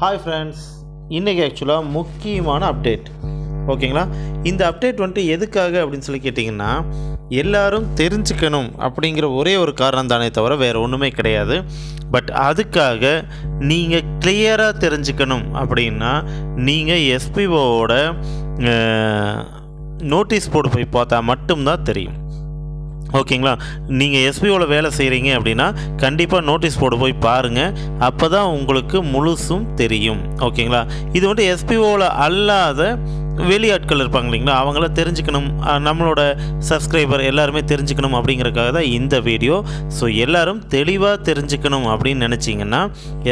Hi friends இன்றைக்கி ஆக்சுவலாக முக்கியமான அப்டேட் ஓகேங்களா இந்த அப்டேட் வந்துட்டு எதுக்காக அப்படின்னு சொல்லி கேட்டிங்கன்னா எல்லாரும் தெரிஞ்சுக்கணும் அப்படிங்கிற ஒரே ஒரு காரணம் தானே தவிர வேறு ஒன்றுமே கிடையாது. பட் அதுக்காக நீங்கள் கிளியராக தெரிஞ்சுக்கணும் அப்படின்னா நீங்கள் எஸ்பிஓவோட நோட்டீஸ் போர்டு போய் பார்த்தா மட்டும்தான் தெரியும். ஓகேங்களா? நீங்கள் எஸ்பிஓவில் வேலை செய்கிறீங்க அப்படின்னா கண்டிப்பாக நோட்டீஸ் போர்டு போய் பாருங்கள் அப்போ தான் உங்களுக்கு முழுசும் தெரியும். ஓகேங்களா? இது வந்து எஸ்பிஓவில் அல்லாத வெளியாட்கள் இருப்பாங்க இல்லைங்களா? அவங்கள தெரிஞ்சுக்கணும். நம்மளோட சப்ஸ்கிரைபர் எல்லாருமே தெரிஞ்சுக்கணும் அப்படிங்கிறதுக்காக தான் இந்த வீடியோ ஸோ எல்லாரும் தெளிவாக தெரிஞ்சுக்கணும் அப்படின்னு நினச்சிங்கன்னா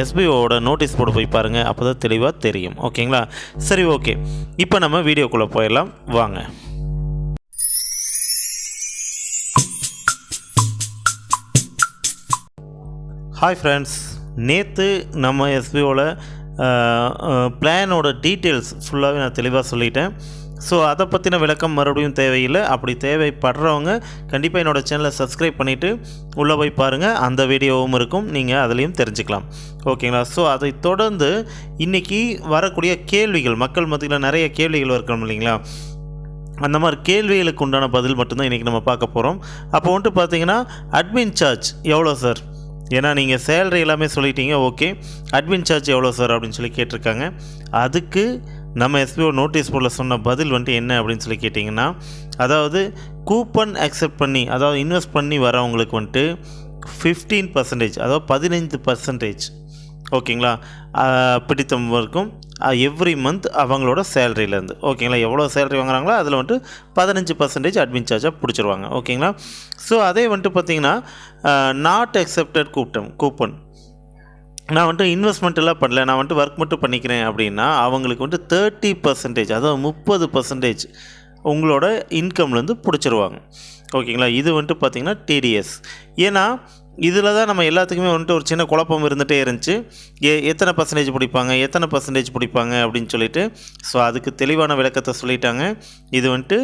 எஸ்பிஓவோட நோட்டீஸ் போர்டு போய் பாருங்கள் அப்போ தான் தெளிவாக தெரியும். ஓகேங்களா? சரி ஓகே. இப்போ நம்ம வீடியோக்குள்ளே போயிடலாம். வாங்க. ஹாய் ஃப்ரெண்ட்ஸ் நேற்று நம்ம எஸ்பிஓவில் பிளானோட டீட்டெயில்ஸ் ஃபுல்லாகவே நான் தெளிவாக சொல்லிட்டேன். ஸோ அதை பற்றின விளக்கம் மறுபடியும் தேவையில்லை. அப்படி தேவைப்படுறவங்க கண்டிப்பாக என்னோடய சேனலை சப்ஸ்கிரைப் பண்ணிவிட்டு உள்ளே போய் பாருங்கள் அந்த வீடியோவும் இருக்கும். நீங்கள் அதுலேயும் தெரிஞ்சுக்கலாம். ஓகேங்களா? ஸோ அதை தொடர்ந்து இன்றைக்கி வரக்கூடிய கேள்விகள் மக்கள் மத்தியில் நிறைய கேள்விகள் இருக்கணும் இல்லைங்களா? அந்த மாதிரி கேள்விகளுக்கு உண்டான பதில் மட்டும்தான் இன்றைக்கி நம்ம பார்க்க போகிறோம் அப்போ வந்துட்டு பார்த்தீங்கன்னா அட்மின் சார்ஜ் எவ்வளோ சார் ஏன்னா நீங்கள் சேலரி எல்லாமே சொல்லிட்டீங்க ஓகே அட்மின் சார்ஜ் எவ்வளோ சார் அப்படின்னு சொல்லி கேட்டிருக்காங்க. அதுக்கு நம்ம எஸ்பிஓ நோட்டீஸ் போர்டில் சொன்ன பதில் வந்துட்டு என்ன அப்படின்னு சொல்லி கேட்டிங்கன்னா அதாவது கூப்பன் அக்செப்ட் பண்ணி அதாவது இன்வெஸ்ட் பண்ணி வரவங்களுக்கு வந்துட்டு ஃபிஃப்டீன் பர்சன்டேஜ் அதாவது பதினைந்து பர்சன்டேஜ் ஓகேங்களா பிடித்தவருக்கும் எவ்ரி மந்த் அவங்களோட சேலரியிலேருந்து ஓகேங்களா எவ்வளோ சேலரி வாங்குறாங்களோ அதில் வந்துட்டு பதினஞ்சு பர்சன்டேஜ் அட்மின் சார்ஜாக பிடிச்சிருவாங்க. ஓகேங்களா ஸோ அதே வந்துட்டு பார்த்தீங்கன்னா நாட் அக்செப்டட் கூட்டம் கூப்பன் நான் வந்துட்டு இன்வெஸ்ட்மெண்ட் எல்லாம் பண்ணல. நான் வந்துட்டு ஒர்க் மட்டும் பண்ணிக்கிறேன் அப்படின்னா அவங்களுக்கு வந்துட்டு தேர்ட்டி பர்சன்டேஜ் அதாவது முப்பது பர்சன்டேஜ் உங்களோட இன்கம்லேருந்து பிடிச்சிருவாங்க. ஓகேங்களா இது வந்துட்டு பார்த்திங்கன்னா டிடிஎஸ் ஏன்னா இதில் தான் நம்ம எல்லாத்துக்குமே வந்துட்டு ஒரு சின்ன குழப்பம் இருந்துகிட்டே இருந்துச்சு. எ எத்தனை பர்சன்டேஜ் பிடிப்பாங்க? எத்தனை பர்சன்டேஜ் பிடிப்பாங்க? அப்படின்னு சொல்லிட்டு ஸோ அதுக்கு தெளிவான விளக்கத்தை சொல்லிட்டாங்க. இது வந்துட்டு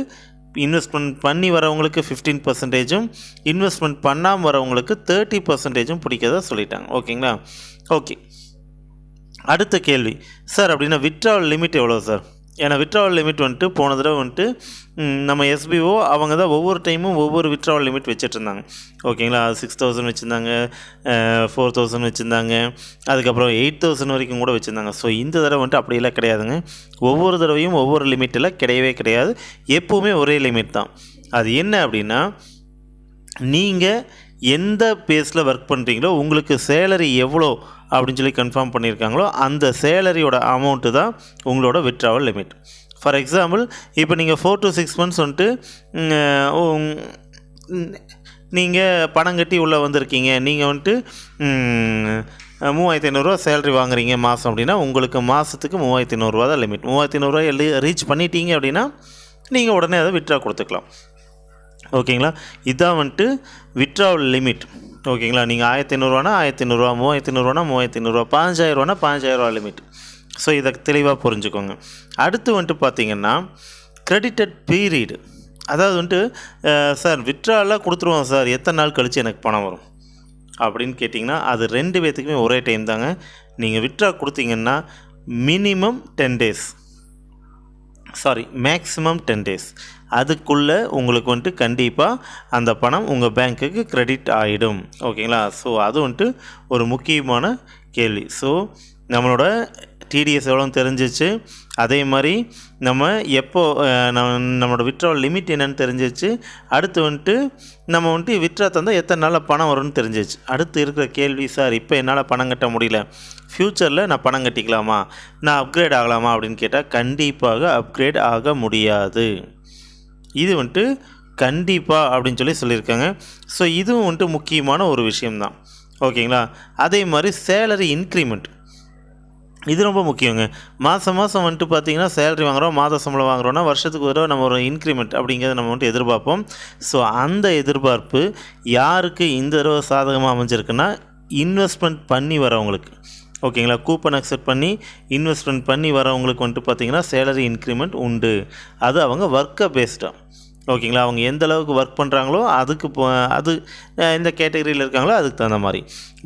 இன்வெஸ்ட்மெண்ட் பண்ணி வரவங்களுக்கு ஃபிஃப்டீன் பர்சன்டேஜும் இன்வெஸ்ட்மெண்ட் பண்ணாமல் வரவங்களுக்கு தேர்ட்டி பர்சன்டேஜும் பிடிக்கதா சொல்லிட்டாங்க. ஓகேங்களா ஓகே அடுத்த கேள்வி. சார் அப்படின்னா விட்ராவல் லிமிட் எவ்வளோ சார் ஏன்னா விட்ராவல் லிமிட் வந்துட்டு போன தடவை வந்துட்டு நம்ம எஸ்பிஓ அவங்க தான் ஒவ்வொரு டைமும் ஒவ்வொரு விட்ராவல் லிமிட் வச்சுட்டு ஓகேங்களா சிக்ஸ் தௌசண்ட் வச்சுருந்தாங்க ஃபோர் தௌசண்ட் வச்சுருந்தாங்க அதுக்கப்புறம் எயிட் தௌசண்ட் வரைக்கும் கூட வச்சுருந்தாங்க. ஸோ இந்த தடவை வந்துட்டு அப்படியெல்லாம் கிடையாதுங்க. ஒவ்வொரு தடவையும் ஒவ்வொரு லிமிட்டெல்லாம் கிடையவே கிடையாது. எப்போவுமே ஒரே லிமிட் தான். அது என்ன அப்படின்னா நீங்கள் எந்த பேஸில் ஒர்க் பண்ணுறீங்களோ உங்களுக்கு சேலரி எவ்வளோ அப்படின்னு சொல்லி கன்ஃபார்ம் பண்ணியிருக்காங்களோ அந்த சேலரியோட அமௌண்ட்டு தான் உங்களோட விட்ராவல் லிமிட் ஃபார் எக்ஸாம்பிள் இப்போ நீங்கள் ஃபோர் டு சிக்ஸ் மந்த்ஸ் வந்துட்டு நீங்கள் பணம் கட்டி உள்ளே வந்திருக்கீங்க. நீங்கள் வந்துட்டு மூவாயிரத்தி ஐநூறுரூவா சேலரி வாங்குறீங்க மாதம் அப்படின்னா உங்களுக்கு மாதத்துக்கு மூவாயிரத்தி ஐநூறுரூவா தான் லிமிட் மூவாயிரத்தி ஐநூறுரூவா எல்லி ரீச் பண்ணிட்டீங்க அப்படின்னா நீங்கள் உடனே அதை விட்ரா கொடுத்துக்கலாம். ஓகேங்களா? இதான் வந்துட்டு விட்ராவல் லிமிட் ஓகேங்களா? நீங்கள் ஆயிரத்தி ஐநூறுவானா ஆயிரத்தி ஐநூறுரூவா மூவாயிரத்தி ஐநூறுவானா மூவாயிரத்தி ஐநூறுரூவா பாஞ்சாயிரரூவானா பாஞ்சாயிரரூவா லிமிட் ஸோ இதை தெளிவாக புரிஞ்சுக்கோங்க. அடுத்து வந்துட்டு பார்த்தீங்கன்னா கிரெடிட்டட் பீரியடு அதாவது வந்துட்டு சார் விட்ராலாக கொடுத்துருவோம் சார். எத்தனை நாள் கழித்து எனக்கு பணம் வரும்? அப்படின்னு கேட்டிங்கன்னா அது ரெண்டு பேர்த்துக்குமே ஒரே டைம் தாங்க. நீங்கள் விட்ரா கொடுத்தீங்கன்னா minimum ten days sorry maximum ten days அதுக்குள்ளே உங்களுக்கு வந்துட்டு கண்டிப்பாக அந்த பணம் உங்கள் பேங்க்குக்கு கிரெடிட் ஆகிடும் ஓகேங்களா ஸோ அது வந்துட்டு ஒரு முக்கியமான கேள்வி. ஸோ நம்மளோட டிடிஎஸ் எவ்வளோ தெரிஞ்சிச்சு. அதே மாதிரி நம்ம எப்போ நம்ம நம்மளோட விட்ரால் லிமிட் என்னன்னு தெரிஞ்சிச்சு. அடுத்து வந்துட்டு நம்ம வந்துட்டு விட்ரா தந்தால் எத்தனை நாளில் பணம் வரும்னு தெரிஞ்சிச்சு. அடுத்து இருக்கிற கேள்வி சார் இப்போ என்னால் பணம் கட்ட முடியல. ஃப்யூச்சரில் நான் பணம் கட்டிக்கலாமா? நான் அப்கிரேட் ஆகலாமா அப்படின்னு கேட்டால் கண்டிப்பாக அப்கிரேட் ஆக முடியாது. இது வந்துட்டு கண்டிப்பாக அப்படின்னு சொல்லி சொல்லியிருக்காங்க. ஸோ இதுவும் வந்துட்டு முக்கியமான ஒரு விஷயம்தான். ஓகேங்களா? அதே மாதிரி சேலரி இன்க்ரிமெண்ட் இது ரொம்ப முக்கியங்க. மாதம் மாதம் வந்துட்டு பார்த்தீங்கன்னா சேலரி வாங்குறோம் மாத சம்பளம் வாங்குறோம்னா வருஷத்துக்கு ஒரு நம்ம ஒரு இன்க்ரிமெண்ட் அப்படிங்கிறத நம்ம வந்துட்டு எதிர்பார்ப்போம். ஸோ அந்த எதிர்பார்ப்பு யாருக்கு இந்த தடவை சாதகமாக அமைஞ்சிருக்குன்னா இன்வெஸ்ட்மெண்ட் பண்ணி வரவங்களுக்கு. ஓகேங்களா? கூப்பன் அக்செப்ட் பண்ணி இன்வெஸ்ட்மெண்ட் பண்ணி வரவங்களுக்கு வந்துட்டு பார்த்தீங்கன்னா சேலரி இன்க்ரிமெண்ட் உண்டு. அது அவங்க ஒர்க்கை பேஸ்டாக ஓகேங்களா? அவங்க எந்த அளவுக்கு ஒர்க் பண்ணுறாங்களோ அதுக்கு அது இந்த கேட்டகரியில் இருக்காங்களோ அதுக்கு தகுந்த மாதிரி.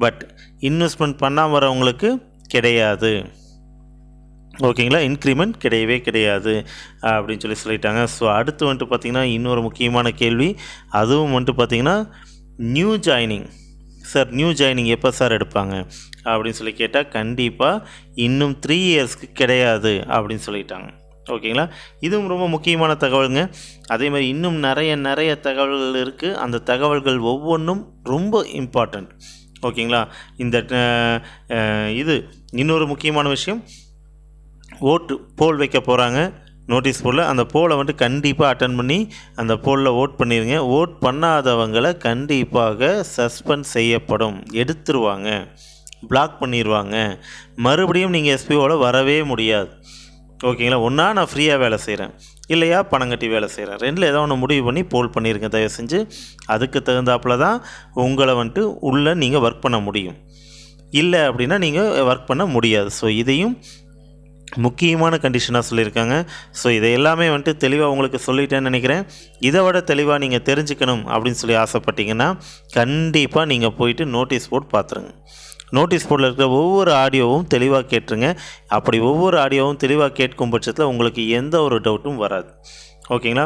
பட் இன்வெஸ்ட்மெண்ட் பண்ணாமல் வரவங்களுக்கு கிடையாது. ஓகேங்களா? இன்க்ரிமெண்ட் கிடையவே கிடையாது அப்படின்னு சொல்லி சொல்லிட்டாங்க. ஸோ அடுத்து வந்துட்டு பார்த்திங்கன்னா இன்னொரு முக்கியமான கேள்வி. அதுவும் வந்துட்டு பார்த்திங்கன்னா new joining sir new joining எப்போ சார் எடுப்பாங்க? அப்படின்னு சொல்லி கேட்டால் கண்டிப்பாக இன்னும் த்ரீ இயர்ஸ்க்கு கிடையாது அப்படின்னு சொல்லிட்டாங்க. ஓகேங்களா? இதுவும் ரொம்ப முக்கியமான தகவலுங்க. அதே மாதிரி இன்னும் நிறைய நிறைய தகவல்கள் இருக்குது அந்த தகவல்கள் ஒவ்வொன்றும் ரொம்ப இம்பார்ட்டண்ட் ஓகேங்களா? இந்த இது இன்னொரு முக்கியமான விஷயம். ஓட்டு போல் வைக்க போகிறாங்க நோட்டீஸ் போர்டில் அந்த போலை வந்துட்டு கண்டிப்பாக அட்டன் பண்ணி அந்த போலில் ஓட் பண்ணிடுங்க ஓட் பண்ணாதவங்களை கண்டிப்பாக சஸ்பெண்ட் செய்யப்படும். எடுத்துருவாங்க. பிளாக் பண்ணிடுவாங்க மறுபடியும் நீங்கள் எஸ்பிஓவில் வரவே முடியாது. ஓகேங்களா ஒன்றா நான் ஃப்ரீயாக வேலை செய்கிறேன் இல்லையா? பணம் கட்டி வேலை செய்கிறேன் ரெண்டில் ஏதோ ஒன்று முடிவு பண்ணி போல் பண்ணியிருக்கேன் தயவு செஞ்சு. அதுக்கு தகுந்தாப்புல தான் உங்களை வந்துட்டு உள்ளே நீங்கள் ஒர்க் பண்ண முடியும். இல்லை அப்படின்னா நீங்கள் ஒர்க் பண்ண முடியாது. ஸோ இதையும் முக்கியமான கண்டிஷனாக சொல்லியிருக்காங்க. ஸோ இதை எல்லாமே வந்துட்டு தெளிவாக உங்களுக்கு சொல்லிட்டேன்னு நினைக்கிறேன். இதை விட தெளிவாக நீங்கள் தெரிஞ்சுக்கணும் அப்படின்னு சொல்லி ஆசைப்பட்டீங்கன்னா கண்டிப்பாக நீங்கள் போயிட்டு நோட்டீஸ் போர்ட் பார்த்துருங்க நோட்டீஸ் போர்டில் இருக்கிற ஒவ்வொரு ஆடியோவும் தெளிவாக கேட்டுருங்க. அப்படி ஒவ்வொரு ஆடியோவும் தெளிவாக கேட்கும் பட்சத்தில் உங்களுக்கு எந்த ஒரு டவுட்டும் வராது. ஓகேங்களா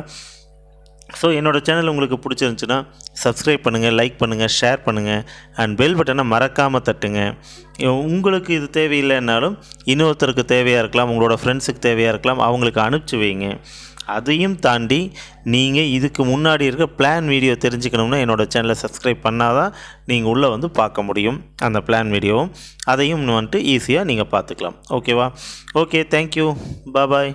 ஸோ என்னோடய சேனல் உங்களுக்கு பிடிச்சிருந்துச்சுன்னா சப்ஸ்கிரைப் பண்ணுங்கள் லைக் பண்ணுங்கள் ஷேர் பண்ணுங்கள் அண்ட் பெல் பட்டனை மறக்காமல் தட்டுங்க. உங்களுக்கு இது தேவையில்லைன்னாலும் இன்னொருத்தருக்கு தேவையாக இருக்கலாம் உங்களோட ஃப்ரெண்ட்ஸுக்கு தேவையாக இருக்கலாம் அவங்களுக்கு அனுப்பிச்சி வைங்க. அதையும் தாண்டி நீங்கள் இதுக்கு முன்னாடி இருக்க பிளான் வீடியோ தெரிஞ்சுக்கணும்னா என்னோடய சேனலை சப்ஸ்கிரைப் பண்ணால் தான் நீங்கள் உள்ளே வந்து பார்க்க முடியும் அந்த பிளான் வீடியோவும் அதையும் வந்துட்டு ஈஸியாக நீங்கள் பார்த்துக்கலாம். ஓகேவா ஓகே தேங்க்யூ பாய்